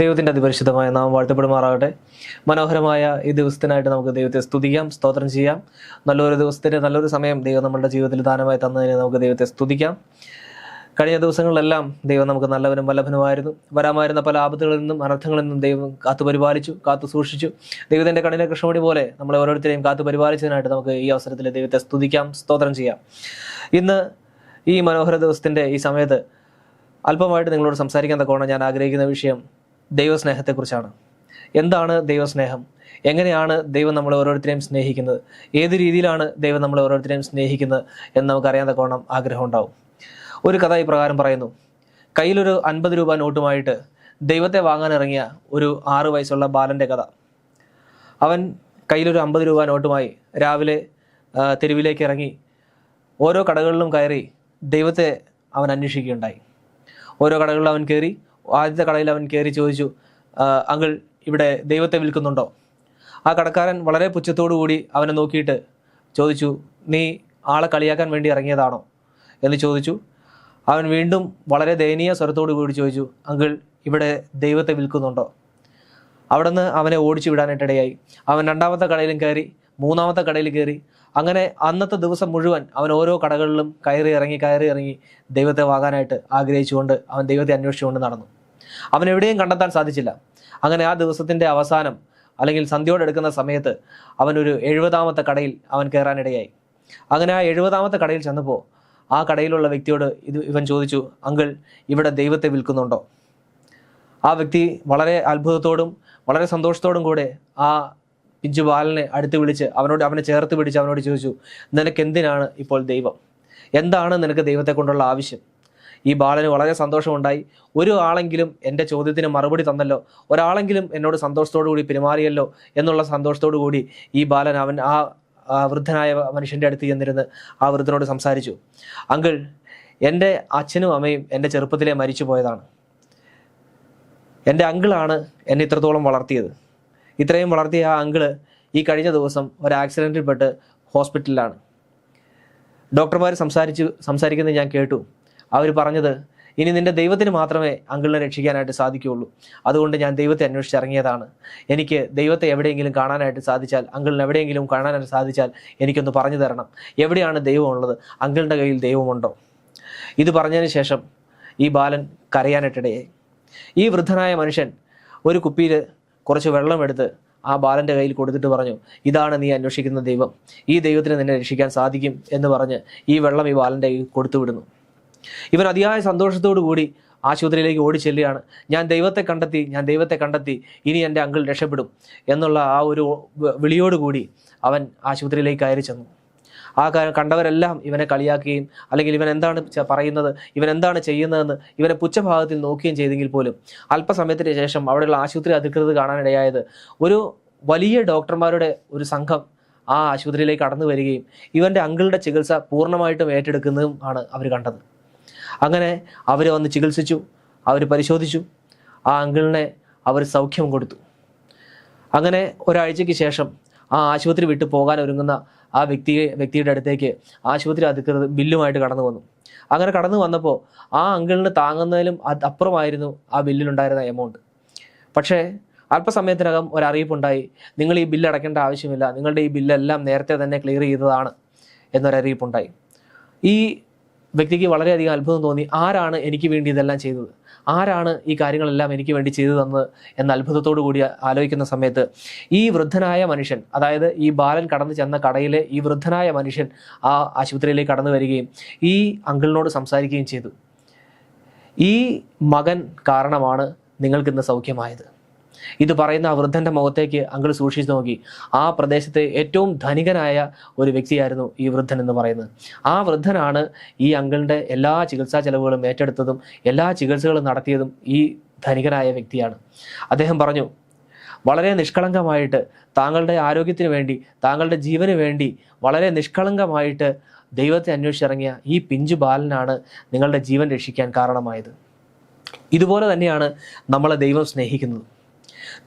ദൈവത്തിന്റെ അതിപരിശുദ്ധമായ നാം വാഴ്ത്തപ്പെടുമാറാകട്ടെ. മനോഹരമായ ഈ ദിവസത്തിനായിട്ട് നമുക്ക് ദൈവത്തെ സ്തുതിക്കാം സ്തോത്രം ചെയ്യാം. നല്ലൊരു ദിവസത്തിന്റെ നല്ലൊരു സമയം ദൈവം നമ്മുടെ ജീവിതത്തിൽ ദാനമായി തന്നതിന് നമുക്ക് ദൈവത്തെ സ്തുതിക്കാം. കഴിഞ്ഞ ദിവസങ്ങളിലെല്ലാം ദൈവം നമുക്ക് നല്ലവനും വല്ലഭനുമായിരുന്നു. വരാമായിരുന്ന പല ആപത്തുകളിൽ നിന്നും അനർത്ഥങ്ങളിൽ നിന്നും ദൈവം കാത്തു പരിപാലിച്ചു കാത്തു സൂക്ഷിച്ചു. ദൈവത്തിന്റെ കണ്ണിലെ കൃഷ്ണമണി പോലെ നമ്മളെ ഓരോരുത്തരെയും കാത്തു പരിപാലിച്ചതിനായിട്ട് നമുക്ക് ഈ അവസരത്തിൽ ദൈവത്തെ സ്തുതിക്കാം സ്തോത്രം ചെയ്യാം. ഇന്ന് ഈ മനോഹര ദിവസത്തിന്റെ ഈ സമയത്ത് അല്പമായിട്ട് നിങ്ങളോട് സംസാരിക്കാൻ തക്കോണം ഞാൻ ആഗ്രഹിക്കുന്ന വിഷയം ദൈവസ്നേഹത്തെക്കുറിച്ചാണ്. എന്താണ് ദൈവസ്നേഹം? എങ്ങനെയാണ് ദൈവം നമ്മളെ ഓരോരുത്തരെയും സ്നേഹിക്കുന്നത്? ഏത് രീതിയിലാണ് ദൈവം നമ്മളെ ഓരോരുത്തരെയും സ്നേഹിക്കുന്നത് എന്ന് നമുക്ക് അറിയാൻ തക്കോണം ആഗ്രഹം ഉണ്ടാവും. ഒരു കഥ ഇപ്രകാരം പറയുന്നു. കയ്യിലൊരു അൻപത് രൂപ നോട്ടുമായിട്ട് ദൈവത്തെ വാങ്ങാൻ ഇറങ്ങിയ ഒരു ആറു വയസ്സുള്ള ബാലന്റെ കഥ. അവൻ കയ്യിലൊരു അമ്പത് രൂപ നോട്ടുമായി രാവിലെ തെരുവിലേക്ക് ഇറങ്ങി ഓരോ കടകളിലും കയറി ദൈവത്തെ അവൻ അന്വേഷിക്കുകയുണ്ടായി. ഓരോ കടകളിലും അവൻ കയറി ആദ്യത്തെ കടയിൽ അവൻ കയറി ചോദിച്ചു അങ്കിൾ ഇവിടെ ദൈവത്തെ വിൽക്കുന്നുണ്ടോ? ആ കടക്കാരൻ വളരെ പുച്ഛത്തോടു കൂടി അവനെ നോക്കിയിട്ട് ചോദിച്ചു നീ ആളെ കളിയാക്കാൻ വേണ്ടി ഇറങ്ങിയതാണോ? എന്ന് ചോദിച്ചു. അവൻ വീണ്ടും വളരെ ദയനീയ സ്വരത്തോടു കൂടി ചോദിച്ചു അങ്കിൾ ഇവിടെ ദൈവത്തെ വിൽക്കുന്നുണ്ടോ? അവിടുന്ന് അവനെ ഓടിച്ചു വിടാനായിട്ടിടയായി. അവൻ രണ്ടാമത്തെ കടയിലും കയറി മൂന്നാമത്തെ കടയിൽ കയറി. അങ്ങനെ അന്നത്തെ ദിവസം മുഴുവൻ അവൻ ഓരോ കടകളിലും കയറി ഇറങ്ങി കയറി ഇറങ്ങി ദൈവത്തെ വാങ്ങാനായിട്ട് ആഗ്രഹിച്ചുകൊണ്ട് അവൻ ദൈവത്തെ അന്വേഷിച്ചുകൊണ്ട് നടന്നു. അവൻ എവിടെയും കണ്ടെത്താൻ സാധിച്ചില്ല. അങ്ങനെ ആ ദിവസത്തിന്റെ അവസാനം അല്ലെങ്കിൽ സന്ധ്യയോടെ എടുക്കുന്ന സമയത്ത് അവനൊരു എഴുപതാമത്തെ കടയിൽ അവൻ കയറാനിടയായി. അങ്ങനെ ആ എഴുപതാമത്തെ കടയിൽ ചെന്നപ്പോൾ ആ കടയിലുള്ള വ്യക്തിയോട് ഇത് ഇവൻ ചോദിച്ചു അങ്കിൾ ഇവിടെ ദൈവത്തെ വിൽക്കുന്നുണ്ടോ? ആ വ്യക്തി വളരെ അത്ഭുതത്തോടും വളരെ സന്തോഷത്തോടും കൂടെ ആ പിഞ്ചു ബാലനെ അടുത്ത് വിളിച്ച് അവനോട് അവനെ ചേർത്ത് പിടിച്ച് അവനോട് ചോദിച്ചു നിനക്ക് എന്തിനാണ് ഇപ്പോൾ ദൈവം? എന്താണ് നിനക്ക് ദൈവത്തെ കൊണ്ടുള്ള ആവശ്യം? ഈ ബാലന് വളരെ സന്തോഷമുണ്ടായി. ഒരു ആളെങ്കിലും എന്റെ ചോദ്യത്തിന് മറുപടി തന്നല്ലോ. ഒരാളെങ്കിലും എന്നോട് സന്തോഷത്തോടു കൂടി പെരുമാറിയല്ലോ എന്നുള്ള സന്തോഷത്തോടു കൂടി ഈ ബാലൻ അവൻ ആ വൃദ്ധനായ മനുഷ്യന്റെ അടുത്ത് ചെന്നിരുന്ന് ആ വൃദ്ധനോട് സംസാരിച്ചു. അങ്കിൾ എന്റെ അച്ഛനും അമ്മയും എന്റെ ചെറുപ്പത്തിലെ മരിച്ചു പോയതാണ്. എന്റെ അങ്കിളാണ് എന്നെ ഇത്രത്തോളം വളർത്തിയത്. ഇത്രയും വളർത്തിയ ആ അങ്കിൾ ഈ കഴിഞ്ഞ ദിവസം ഒരു ആക്സിഡന്റിൽപ്പെട്ട് ഹോസ്പിറ്റലിലാണ്. ഡോക്ടർമാർ സംസാരിച്ച് സംസാരിക്കുന്നത് ഞാൻ കേട്ടു. അവർ പറഞ്ഞത് ഇനി നിന്റെ ദൈവത്തിന് മാത്രമേ അങ്കിളിനെ രക്ഷിക്കാനായിട്ട് സാധിക്കുകയുള്ളൂ. അതുകൊണ്ട് ഞാൻ ദൈവത്തെ അന്വേഷിച്ച് ഇറങ്ങിയതാണ്. എനിക്ക് ദൈവത്തെ എവിടെയെങ്കിലും കാണാനായിട്ട് സാധിച്ചാൽ അങ്കിളിന് എവിടെയെങ്കിലും കാണാനായിട്ട് സാധിച്ചാൽ എനിക്കൊന്ന് പറഞ്ഞു തരണം. എവിടെയാണ് ദൈവമുള്ളത് അങ്കിളിന്റെ കയ്യിൽ ദൈവമുണ്ടോ? ഇത് പറഞ്ഞതിന് ശേഷം ഈ ബാലൻ കരയാനിട്ടിടയായി ഈ വൃദ്ധനായ മനുഷ്യൻ ഒരു കുപ്പിയിൽ കുറച്ച് വെള്ളമെടുത്ത് ആ ബാലന്റെ കയ്യിൽ കൊടുത്തിട്ട് പറഞ്ഞു ഇതാണ് നീ അന്വേഷിക്കുന്ന ദൈവം. ഈ ദൈവത്തിന് നിന്നെ രക്ഷിക്കാൻ സാധിക്കും എന്ന് പറഞ്ഞ് ഈ വെള്ളം ഈ ബാലന്റെ കയ്യിൽ കൊടുത്തു വിടുന്നു. ഇവൻ അതിയായ സന്തോഷത്തോടു കൂടി ആശുപത്രിയിലേക്ക് ഓടി ചെല്ലുകയാണ് ഞാൻ ദൈവത്തെ കണ്ടെത്തി ഞാൻ ദൈവത്തെ കണ്ടെത്തി ഇനി എന്റെ അങ്കിൾ രക്ഷപ്പെടും എന്നുള്ള ആ ഒരു വിളിയോടുകൂടി അവൻ ആശുപത്രിയിലേക്ക് കയറി ചെന്നു. ആ കണ്ടവരെല്ലാം ഇവനെ കളിയാക്കുകയും അല്ലെങ്കിൽ ഇവൻ എന്താണ് പറയുന്നത് ഇവൻ എന്താണ് ചെയ്യുന്നതെന്ന് ഇവനെ പുച്ഛഭാഗത്തിൽ നോക്കുകയും ചെയ്തെങ്കിൽ പോലും അല്പസമയത്തിന് ശേഷം അവിടെയുള്ള ആശുപത്രി അധികൃതർ കാണാനിടയായത് ഒരു വലിയ ഡോക്ടർമാരുടെ ഒരു സംഘം ആ ആശുപത്രിയിലേക്ക് കടന്നു വരികയും ഇവന്റെ അങ്കിളുടെ ചികിത്സ പൂർണമായിട്ടും ഏറ്റെടുക്കുന്നതും ആണ് അവർ കണ്ടത്. അങ്ങനെ അവർ വന്ന് ചികിത്സിച്ചു അവർ പരിശോധിച്ചു. ആ അങ്കിളിനെ അവർ സൗഖ്യം കൊടുത്തു. അങ്ങനെ ഒരാഴ്ചയ്ക്ക് ശേഷം ആ ആശുപത്രി വിട്ടു പോകാൻ ഒരുങ്ങുന്ന ആ വ്യക്തിയെ വ്യക്തിയുടെ അടുത്തേക്ക് ആശുപത്രി അധികൃതർ ബില്ലുമായിട്ട് കടന്നു വന്നു. അങ്ങനെ കടന്നു വന്നപ്പോൾ ആ അങ്കിളിന് താങ്ങുന്നതിലും അപ്പുറമായിരുന്നു ആ ബില്ലിലുണ്ടായിരുന്ന എമൗണ്ട് പക്ഷേ അല്പസമയത്തിനകം ഒരറിയിപ്പുണ്ടായി. നിങ്ങൾ ഈ ബില്ല് അടയ്ക്കേണ്ട ആവശ്യമില്ല. നിങ്ങളുടെ ഈ ബില്ലെല്ലാം നേരത്തെ തന്നെ ക്ലിയർ ചെയ്തതാണ് എന്നൊരറിയിപ്പുണ്ടായി. ഈ വ്യക്തിക്ക് വളരെയധികം അത്ഭുതം തോന്നി ആരാണ് എനിക്ക് വേണ്ടി ഇതെല്ലാം ചെയ്തത്? ആരാണ് ഈ കാര്യങ്ങളെല്ലാം എനിക്ക് വേണ്ടി ചെയ്തു തന്നത് എന്ന അത്ഭുതത്തോടു കൂടി ആലോചിക്കുന്ന സമയത്ത് ഈ വൃദ്ധനായ മനുഷ്യൻ അതായത് ഈ ബാലൻ കടന്നു ചെന്ന കടയിലെ ഈ വൃദ്ധനായ മനുഷ്യൻ ആ ആശുപത്രിയിലേക്ക് കടന്നു വരികയും ഈ അങ്കിളിനോട് സംസാരിക്കുകയും ചെയ്തു. ഈ മകൻ കാരണമാണ് നിങ്ങൾക്കിന്ന് സൗഖ്യമായത്. ഇത് പറയുന്ന ആ വൃദ്ധന്റെ മുഖത്തേക്ക് അങ്കിൾ സൂക്ഷിച്ചു നോക്കി. ആ പ്രദേശത്തെ ഏറ്റവും ധനികനായ ഒരു വ്യക്തിയായിരുന്നു ഈ വൃദ്ധൻ എന്ന് പറയുന്നത്. ആ വൃദ്ധനാണ് ഈ അങ്കിളിന്റെ എല്ലാ ചികിത്സാ ചെലവുകളും ഏറ്റെടുത്തതും എല്ലാ ചികിത്സകളും നടത്തിയതും ഈ ധനികനായ വ്യക്തിയാണ്. അദ്ദേഹം പറഞ്ഞു വളരെ നിഷ്കളങ്കമായിട്ട് താങ്കളുടെ ആരോഗ്യത്തിന് വേണ്ടി താങ്കളുടെ ജീവന് വേണ്ടി വളരെ നിഷ്കളങ്കമായിട്ട് ദൈവത്തെ അന്വേഷിച്ചിറങ്ങിയ ഈ പിഞ്ചു ബാലനാണ് നിങ്ങളുടെ ജീവൻ രക്ഷിക്കാൻ കാരണമായത്. ഇതുപോലെ തന്നെയാണ് നമ്മളെ ദൈവം സ്നേഹിക്കുന്നത്.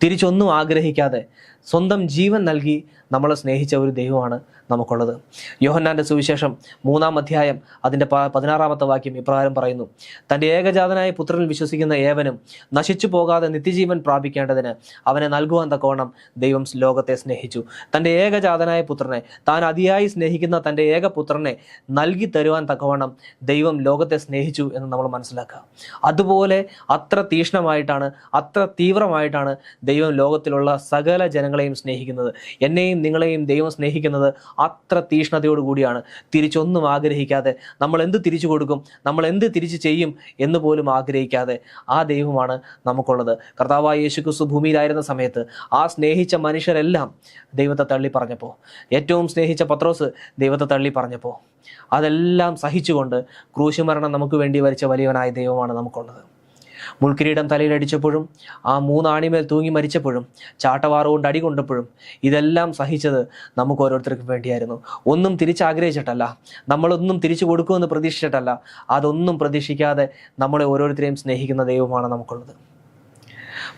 തിരിച്ചൊന്നും ആഗ്രഹിക്കാതെ സ്വന്തം ജീവൻ നൽകി നമ്മളെ സ്നേഹിച്ച ഒരു ദൈവമാണ് നമുക്കുള്ളത്. യോഹന്നാന്റെ സുവിശേഷം മൂന്നാം അധ്യായം അതിന്റെ പതിനാറാമത്തെ വാക്യം ഇപ്രകാരം പറയുന്നു. തന്റെ ഏകജാതനായ പുത്രനിൽ വിശ്വസിക്കുന്ന ഏവനും നശിച്ചു പോകാതെ നിത്യജീവൻ പ്രാപിക്കേണ്ടതിന് അവനെ നൽകുവാൻ തക്കവണ്ണം ദൈവം ലോകത്തെ സ്നേഹിച്ചു. തന്റെ ഏകജാതനായ പുത്രനെ താൻ അതിയായി സ്നേഹിക്കുന്ന തന്റെ ഏകപുത്രനെ നൽകി തരുവാൻ തക്കവണ്ണം ദൈവം ലോകത്തെ സ്നേഹിച്ചു എന്ന് നമ്മൾ മനസ്സിലാക്കുക. അതുപോലെ അത്ര തീക്ഷ്ണമായിട്ടാണ് അത്ര തീവ്രമായിട്ടാണ് ദൈവം ലോകത്തിലുള്ള സകല ജനങ്ങളെയും സ്നേഹിക്കുന്നത്. എന്നെയും നിങ്ങളെയും ദൈവം സ്നേഹിക്കുന്നത് അത്ര തീക്ഷ്ണതയോടു കൂടിയാണ് തിരിച്ചൊന്നും ആഗ്രഹിക്കാതെ നമ്മൾ എന്ത് തിരിച്ചു കൊടുക്കും നമ്മൾ എന്ത് തിരിച്ചു ചെയ്യും എന്ന് പോലും ആഗ്രഹിക്കാതെ ആ ദൈവമാണ് നമുക്കുള്ളത്. കർത്താവായ യേശുക്രിസ്തു ഭൂമിയിലായിരുന്ന സമയത്ത് ആ സ്നേഹിച്ച മനുഷ്യരെല്ലാം ദൈവത്തെ തള്ളി പറഞ്ഞപ്പോൾ ഏറ്റവും സ്നേഹിച്ച പത്രോസ് ദൈവത്തെ തള്ളി പറഞ്ഞപ്പോൾ അതെല്ലാം സഹിച്ചുകൊണ്ട് ക്രൂശുമരണം നമുക്ക് വേണ്ടി വരിച്ച വലിയവനായ ദൈവമാണ് നമുക്കുള്ളത്. മുൾക്കിരീടം തലയിലടിച്ചപ്പോഴും ആ മൂന്നാണിമേൽ തൂങ്ങി മരിച്ചപ്പോഴും ചാട്ടവാറുകൊണ്ട് അടി കൊണ്ടപ്പോഴും ഇതെല്ലാം സഹിച്ചത് നമുക്ക് ഓരോരുത്തർക്കും വേണ്ടിയായിരുന്നു. ഒന്നും തിരിച്ചാഗ്രഹിച്ചിട്ടല്ല. നമ്മളൊന്നും തിരിച്ചു കൊടുക്കുമെന്ന് പ്രതീക്ഷിച്ചിട്ടല്ല. അതൊന്നും പ്രതീക്ഷിക്കാതെ നമ്മളെ ഓരോരുത്തരെയും സ്നേഹിക്കുന്ന ദൈവമാണ് നമുക്കുള്ളത്.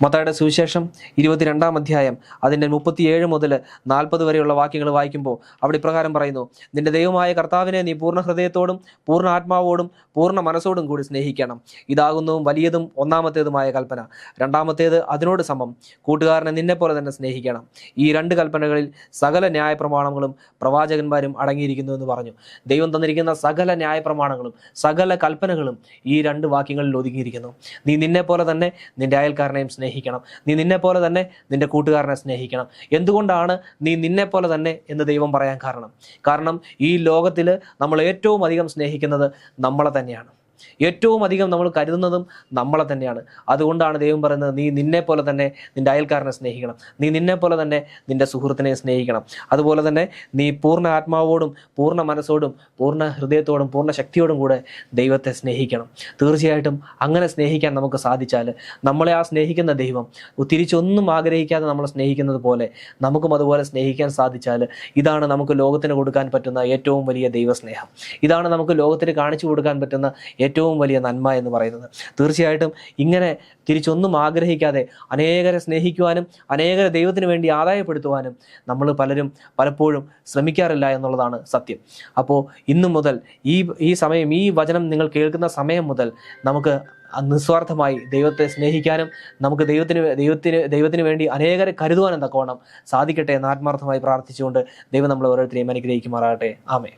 മത്തായുടെ സുവിശേഷം ഇരുപത്തിരണ്ടാം അധ്യായം അതിന്റെ മുപ്പത്തിയേഴ് മുതൽ നാൽപ്പത് വരെയുള്ള വാക്യങ്ങൾ വായിക്കുമ്പോൾ അവിടെ ഇപ്രകാരം പറയുന്നു നിന്റെ ദൈവമായ കർത്താവിനെ നീ പൂർണ ഹൃദയത്തോടും പൂർണ ആത്മാവോടും പൂർണ മനസ്സോടും കൂടി സ്നേഹിക്കണം. ഇതാകുന്നു വലിയതും ഒന്നാമത്തേതുമായ കൽപ്പന. രണ്ടാമത്തേത് അതിനോട് സമം. കൂട്ടുകാരനെ നിന്നെ പോലെ തന്നെ സ്നേഹിക്കണം. ഈ രണ്ട് കൽപ്പനകളിൽ സകല ന്യായ പ്രമാണങ്ങളും പ്രവാചകന്മാരും അടങ്ങിയിരിക്കുന്നു എന്ന് പറഞ്ഞു. ദൈവം തന്നിരിക്കുന്ന സകല ന്യായ പ്രമാണങ്ങളും സകല കൽപ്പനകളും ഈ രണ്ട് വാക്യങ്ങളിൽ ഒതുങ്ങിയിരിക്കുന്നു. നീ നിന്നെ പോലെ തന്നെ നിന്റെ അയൽക്കാരനെയും സ്നേഹിക്കണം. നീ നിന്നെ പോലെ തന്നെ നിന്റെ കൂട്ടുകാരനെ സ്നേഹിക്കണം. എന്തുകൊണ്ടാണ് നീ നിന്നെ പോലെ തന്നെ എന്ന് ദൈവം പറയാൻ കാരണം? കാരണം ഈ ലോകത്തിൽ നമ്മൾ ഏറ്റവും അധികം സ്നേഹിക്കുന്നത് നമ്മളെ തന്നെയാണ്. ഏറ്റവും അധികം നമ്മൾ കരുതുന്നതും നമ്മളെ തന്നെയാണ്. അതുകൊണ്ടാണ് ദൈവം പറയുന്നത് നീ നിന്നെ പോലെ തന്നെ നിന്റെ അയൽക്കാരനെ സ്നേഹിക്കണം. നീ നിന്നെ പോലെ തന്നെ നിന്റെ സുഹൃത്തിനെ സ്നേഹിക്കണം. അതുപോലെ തന്നെ നീ പൂർണ ആത്മാവോടും പൂർണ മനസ്സോടും പൂർണ ഹൃദയത്തോടും പൂർണ ശക്തിയോടും കൂടെ ദൈവത്തെ സ്നേഹിക്കണം. തീർച്ചയായിട്ടും അങ്ങനെ സ്നേഹിക്കാൻ നമുക്ക് സാധിച്ചാൽ നമ്മളെ ആ സ്നേഹിക്കുന്ന ദൈവം തിരിച്ചൊന്നും ആഗ്രഹിക്കാതെ നമ്മളെ സ്നേഹിക്കുന്നത് പോലെ നമുക്കും അതുപോലെ സ്നേഹിക്കാൻ സാധിച്ചാൽ ഇതാണ് നമുക്ക് ലോകത്തിന് കൊടുക്കാൻ പറ്റുന്ന ഏറ്റവും വലിയ ദൈവസ്നേഹം. ഇതാണ് നമുക്ക് ലോകത്തിന് കാണിച്ചു കൊടുക്കാൻ പറ്റുന്ന ഏറ്റവും വലിയ നന്മ എന്ന് പറയുന്നത്. തീർച്ചയായിട്ടും ഇങ്ങനെ തിരിച്ചൊന്നും ആഗ്രഹിക്കാതെ അനേകരെ സ്നേഹിക്കുവാനും അനേകരെ ദൈവത്തിന് വേണ്ടി ആദായപ്പെടുത്തുവാനും നമ്മൾ പലരും പലപ്പോഴും ശ്രമിക്കാറില്ല എന്നുള്ളതാണ് സത്യം. അപ്പോൾ ഇന്നു മുതൽ ഈ ഈ സമയം ഈ വചനം നിങ്ങൾ കേൾക്കുന്ന സമയം മുതൽ നമുക്ക് നിസ്വാർത്ഥമായി ദൈവത്തെ സ്നേഹിക്കാനും നമുക്ക് ദൈവത്തിന് ദൈവത്തിന് ദൈവത്തിന് വേണ്ടി അനേകരെ കരുതുവാനും തക്കവണ്ണം സാധിക്കട്ടെ എന്ന് ആത്മാർത്ഥമായി പ്രാർത്ഥിച്ചുകൊണ്ട് ദൈവം നമ്മളെ ഓരോരുത്തരെയും അനുഗ്രഹിക്കുമാറാകട്ടെ. ആമേ